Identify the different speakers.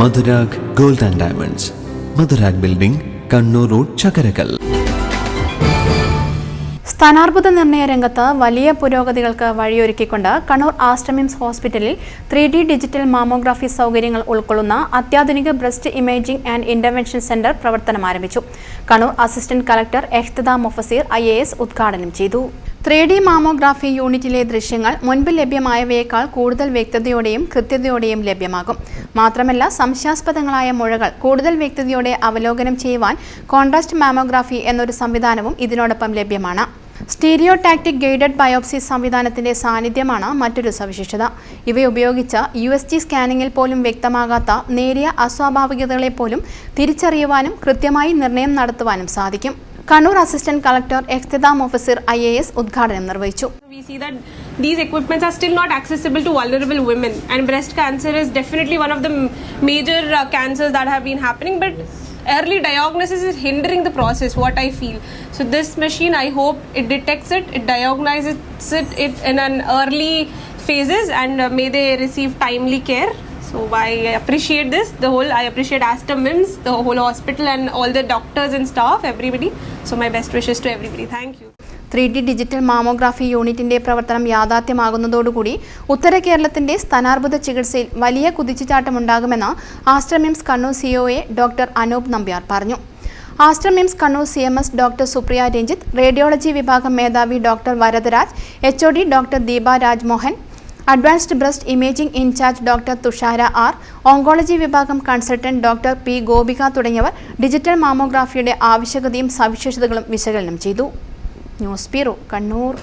Speaker 1: Madhurag gold and diamonds. Madhurag building Kannur road Chakkarakkal.
Speaker 2: സ്ഥാനാർബുദ നിർണയ രംഗത്ത് വലിയ പുരോഗതികൾക്ക് വഴിയൊരുക്കിക്കൊണ്ട് കണ്ണൂർ ആസ്റ്റമിംസ് ഹോസ്പിറ്റലിൽ ത്രീ ഡി ഡിജിറ്റൽ മാമോഗ്രാഫി സൗകര്യങ്ങൾ ഉൾക്കൊള്ളുന്ന അത്യാധുനിക breast imaging and intervention centre പ്രവർത്തനം ആരംഭിച്ചു കണ്ണൂർ അസിസ്റ്റന്റ് കളക്ടർ എഹ്തദ മൊഫസീർ ഐ ഉദ്ഘാടനം ചെയ്തു. ത്രീ ഡി മാമോഗ്രാഫി യൂണിറ്റിലെ ദൃശ്യങ്ങൾ മുൻപ് ലഭ്യമായവയേക്കാൾ കൂടുതൽ വ്യക്തതയോടെയും കൃത്യതയോടെയും ലഭ്യമാകും. മാത്രമല്ല സംശയാസ്പദങ്ങളായ മുഴകൾ കൂടുതൽ വ്യക്തതയോടെ അവലോകനം ചെയ്യുവാൻ കോൺട്രാസ്റ്റ് മാമോഗ്രാഫി എന്നൊരു സംവിധാനവും ഇതിനോടൊപ്പം ലഭ്യമാണ്. സ്റ്റീരിയോ ടാക്റ്റിക് ഗൈഡഡ് ബയോപ്സി സംവിധാനത്തിന്റെ സാന്നിധ്യമാണ് മറ്റൊരു സവിശേഷത. ഇവ ഉപയോഗിച്ച് യു എസ് ജി സ്കാനിങ്ങിൽ പോലും വ്യക്തമാകാത്ത നേരിയ അസ്വാഭാവികതകളെ പോലും തിരിച്ചറിയുവാനും കൃത്യമായി നിർണയം നടത്തുവാനും സാധിക്കും. Kannur assistant collector Ekhtida Mufassir I A S ഉദ്ഘാടനം നിർവഹിച്ചു
Speaker 3: We see that these equipments are still not accessible to vulnerable women, and breast cancer is definitely one of the m- major uh, cancers that have been happening. But early diagnosis is hindering the process. What I feel. So this machine, I hope it detects it, it diagnoses it, it in an early phases, and uh, may they receive timely care. So I appreciate this. The whole I appreciate Astor Mims, the whole hospital, and all the doctors and staff, everybody. So my best wishes to everybody. Thank you.
Speaker 2: Three D digital mammography യൂണിറ്റിന്റെ പ്രവർത്തനം യാഥാർത്ഥ്യമാകുന്നതോടുകൂടി ഉത്തര കേരളത്തിന്റെ സ്ഥാനാർബുദ ചികിത്സയിൽ വലിയ കുതിച്ചുചാട്ടമുണ്ടാകുമെന്ന് Aster MIMS Kannur COA doctor Anoop Nambiar പറഞ്ഞു Aster MIMS Kannur C M S doctor Supriya Ranjith radiology വിഭാഗം മേധാവി doctor Varadaraj H doctor Deepa Rajmohan advanced breast imaging in-charge doctor Thushara R oncology വിഭാഗം കൺസൾട്ടന്റ് ഡോക്ടർ പി ഗോപിക തുടങ്ങിയവർ ഡിജിറ്റൽ മാമോഗ്രാഫിയുടെ ആവശ്യകതയും സവിശേഷതകളും വിശകലനം ചെയ്തു. News bureau Kannur.